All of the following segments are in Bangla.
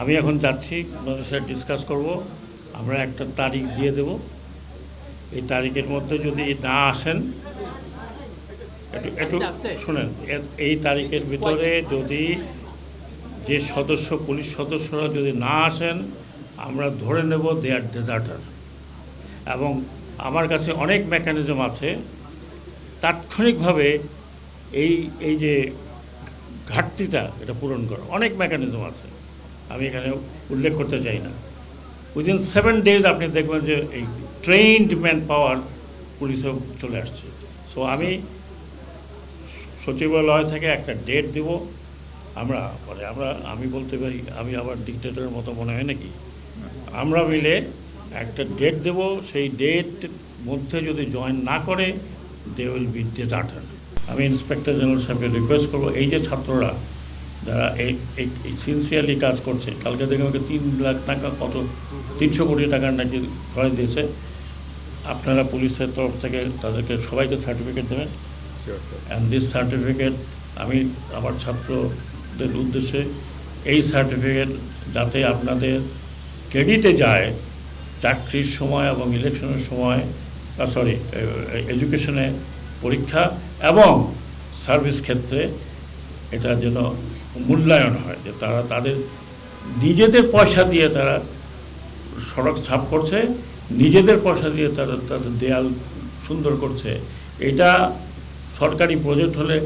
আমি এখন যাচ্ছি ওনাদের সাথে ডিসকাস করব। আমরা একটা তারিখ দিয়ে দেব। এই তারিখের মধ্যে যদি না আসেন একটু একটু আস্তে। এই তারিখের ভিতরে যদি যে সদস্য পুলিশ সদস্যরা যদি না আসেন আমরা ধরে নেব দে আর ডেজার্টার এবং আমার কাছে অনেক মেকানিজম আছে। তাৎক্ষণিকভাবে এই এই যে ঘাটতিটা এটা পূরণ করা অনেক মেকানিজম আছে। আমি এখানে উল্লেখ করতে চাই না। উইদিন সেভেন ডেজ আপনি দেখবেন যে এই ট্রেন্ড ম্যান পাওয়ার পুলিশেও চলে আসছে। সো আমি সচিবালয় থেকে একটা ডেট দিব। আমরা, পরে আমরা, আমি বলতে পারি, আমি আবার ডিক্টেটরের মতো মনে হয় নাকি? আমরা মিলে একটা ডেট দেব। সেই ডেট মধ্যে যদি জয়েন না করে দে উইল বি ডেজার্টার আমি ইন্সপেক্টর জেনারেল সাহেবকে রিকোয়েস্ট করব। এই যে ছাত্ররা যারা এই সিনসিয়ারলি কাজ করছে কালকে দেখে আমাকে তিন লাখ টাকা কত তিনশো কোটি টাকার নাকি খরচ দিয়েছে। আপনারা পুলিশের তরফ থেকে তাদেরকে সবাইকে সার্টিফিকেট দেবেন। অ্যান্ড দিস সার্টিফিকেট আমি আমার ছাত্রদের উদ্দেশ্যে এই সার্টিফিকেট যাতে আপনাদের ক্রেডিটে যায় চাকরির সময় এবং ইলেকশনের সময় সরি এডুকেশনে পরীক্ষা এবং সার্ভিস ক্ষেত্রে এটা যেন মূল্যায়ন হয়, যে তারা তাদের নিজেদের পয়সা দিয়ে তারা সড়ক ছাপ করছে, নিজেদের পয়সা দিয়ে তারা তাদের দেয়াল সুন্দর করছে। এটা সরকারি প্রজেক্ট হলে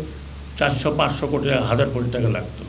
চারশো, পাঁচশো কোটি, হাজার কোটি টাকা লাগতো।